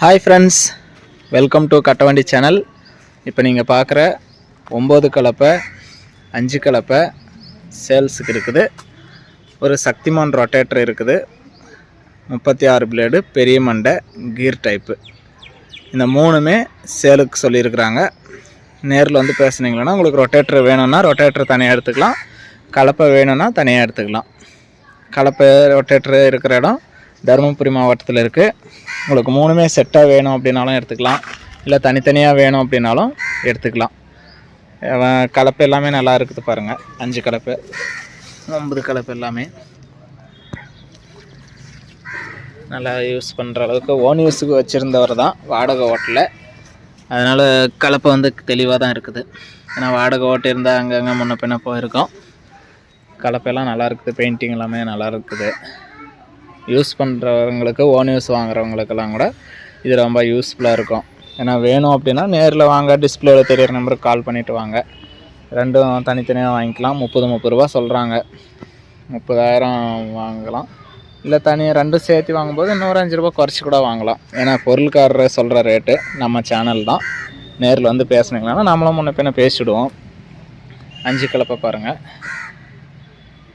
Hi friends welcome to Kattavandi channel இப்போ நீங்கள் பார்க்குற ஒம்பது கலப்பை அஞ்சு கலப்பை சேல்ஸுக்கு இருக்குது. ஒரு சக்திமான் ரொட்டேட்டர் இருக்குது. முப்பத்தி ஆறு பிளேடு பெரிய மண்டை கீர் டைப்பு இந்த மூணுமே சேலுக்கு சொல்லியிருக்கிறாங்க. நேரில் வந்து பேசுனீங்கன்னா உங்களுக்கு ரொட்டேட்டர் வேணும்னா ரொட்டேட்டர் தனியாக எடுத்துக்கலாம். கலப்பை வேணும்னா தனியாக எடுத்துக்கலாம். கலப்பை ரொட்டேட்டர் இருக்கிற இடம் தருமபுரி மாவட்டத்தில் இருக்குது உங்களுக்கு மூணுமே செட்டாக வேணும் அப்படின்னாலும் எடுத்துக்கலாம். இல்லை தனித்தனியாக வேணும் அப்படின்னாலும் எடுத்துக்கலாம். கலப்பு கலப்பை எல்லாமே நல்லா இருக்குது பாருங்கள் அஞ்சு கலப்பு ஒன்பது கலப்பு எல்லாமே. நல்லா யூஸ் பண்ணுற அளவுக்கு ஓன் யூஸுக்கு வச்சுருந்தவர் தான் வாடகை ஓட்டில். அதனால் கலப்பை வந்து தெளிவாக தான் இருக்குது. ஏன்னா வாடகை ஓட்டு இருந்தால் அங்கங்கே முன்ன பின்ன போயிருக்கோம். கலப்பெல்லாம் நல்லா இருக்குது பெயிண்டிங் எல்லாமே நல்லா இருக்குது. யூஸ் பண்ணுறவங்களுக்கு ஓன் யூஸ் வாங்குறவங்களுக்கெல்லாம் கூட இது ரொம்ப யூஸ்ஃபுல்லாக இருக்கும். ஏன்னா வேணும் அப்படின்னா நேரில் வாங்க டிஸ்பிளேவில் தெரியிற நம்பருக்கு கால் பண்ணிவிட்டு வாங்க. ரெண்டும் தனித்தனியாக வாங்கிக்கலாம். முப்பது முப்பது ரூபா சொல்கிறாங்க முப்பதாயிரம் வாங்கலாம். இல்லை தனியாக ரெண்டும் சேர்த்து வாங்கும்போது இன்னொரு அஞ்சு ரூபா குறைச்சி கூட வாங்கலாம். ஏன்னா பொருள்காரர் சொல்கிற ரேட்டு நம்ம சேனல் தான். நேரில் வந்து பேசுனீங்கன்னா நம்மளும் முன்ன பின்ன பேசிவிடுவோம் அஞ்சு கிளப்ப பாருங்கள்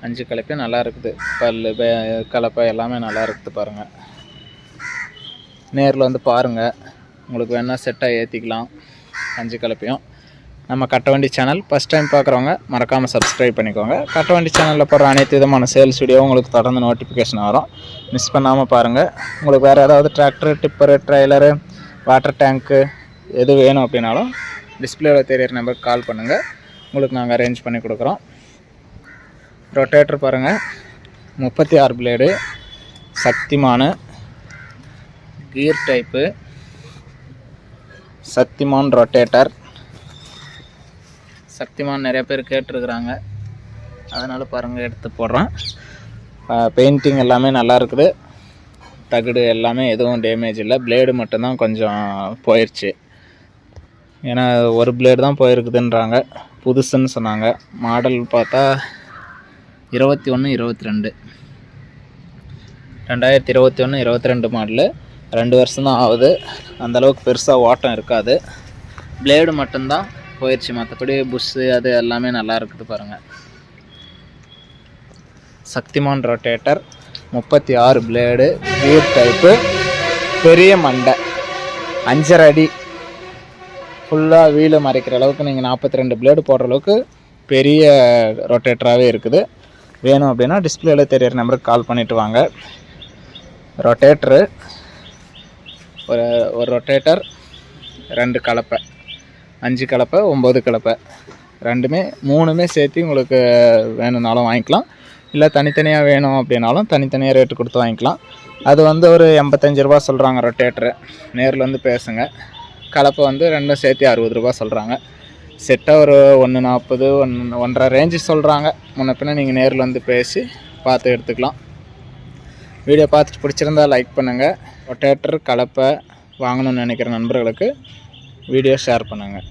அஞ்சு கலப்பையும் நல்லா இருக்குது. பல் கலப்பை எல்லாமே நல்லா இருக்குது பாருங்கள் நேரில் வந்து பாருங்கள் உங்களுக்கு வேணால் செட்டாக ஏற்றிக்கலாம் அஞ்சு கலப்பையும். நம்ம கட்டவண்டி சேனல் ஃபஸ்ட் டைம் பார்க்குறவங்க மறக்காமல் சப்ஸ்கிரைப் பண்ணிக்கோங்க. கட்டவண்டி சேனலில் போடுற அனைத்து விதமான சேல்ஸ் வீடியோ உங்களுக்கு தொடர்ந்து நோட்டிஃபிகேஷன் வரும். மிஸ் பண்ணாமல் பாருங்கள் உங்களுக்கு வேறு ஏதாவது tractor tipper trailer water tank எது வேணும் அப்படின்னாலும் டிஸ்பிளேவில் தெரியிற நம்பருக்கு கால் பண்ணுங்கள் உங்களுக்கு நாங்கள் அரேஞ்ச் பண்ணி கொடுக்குறோம். ரொட்டேட்டர் பாருங்கள் முப்பத்தி ஆறு blade Shaktiman gear type Shaktiman rotator Shaktiman நிறைய பேர் கேட்டிருக்கிறாங்க. அதனால் பாருங்கள் எடுத்து போடுறேன் பெயிண்டிங் எல்லாமே நல்லா இருக்குது. தகடு எல்லாமே எதுவும் டேமேஜ் இல்லை. பிளேடு மட்டும்தான் கொஞ்சம் போயிடுச்சு ஏன்னா ஒரு பிளேடு தான் போயிருக்குதுன்றாங்க. புதுசுன்னு சொன்னாங்க. மாடல் பார்த்தா இருபத்தி ஒன்று இருபத்தி ரெண்டு. ரெண்டாயிரத்தி இருபத்தி ஒன்று இருபத்தி ரெண்டு மாடலு. ரெண்டு வருஷம் தான் ஆகுது. அந்தளவுக்கு பெருசாக ஓட்டம் இருக்காது. பிளேடு மட்டும்தான் போயிடுச்சு மற்றபடி புஷ்ஷு அது எல்லாமே நல்லா இருக்குது பாருங்கள் சக்திமான் ரொட்டேட்டர் முப்பத்தி ஆறு பிளேடு வீர் டைப்பு பெரிய மண்டை. அஞ்சரை அடி. ஃபுல்லாக வீலை மறைக்கிற அளவுக்கு நீங்கள் நாற்பத்தி ரெண்டு பிளேடு போடுற அளவுக்கு பெரிய ரொட்டேட்டராகவே இருக்குது. வேணும் அப்படின்னா டிஸ்பிளேல தெரியிற நம்பருக்கு கால் பண்ணிவிட்டு வாங்க. ரொட்டேட்ரு ஒரு ஒரு ரொட்டேட்டர் ரெண்டு கலப்பை. அஞ்சு கலப்பை ஒம்பது கலப்பை. ரெண்டுமே மூணுமே சேர்த்து உங்களுக்கு வேணும்னாலும் வாங்கிக்கலாம். இல்லை தனித்தனியாக வேணும் அப்படின்னாலும் தனித்தனியாக ரேட்டு கொடுத்து வாங்கிக்கலாம். அது வந்து ஒரு எண்பத்தஞ்சு ரூபா சொல்கிறாங்க ரொட்டேட்ரு நேரில் வந்து பேசுங்க. கலப்பை வந்து ரெண்டும் சேர்த்து அறுபது ரூபா சொல்கிறாங்க செட்டாக ஒரு ஒன்று நாற்பது ஒன் ஒன்றரை ரேஞ்சு சொல்கிறாங்க முன்ன பின்ன நீங்கள் நேரில் வந்து பேசி பார்த்து எடுத்துக்கலாம். வீடியோ பார்த்துட்டு பிடிச்சிருந்தா லைக் பண்ணுங்கள் ரொட்டேட்டர் கலப்பை வாங்கணும்னு நினைக்கிற நண்பர்களுக்கு வீடியோ ஷேர் பண்ணுங்கள்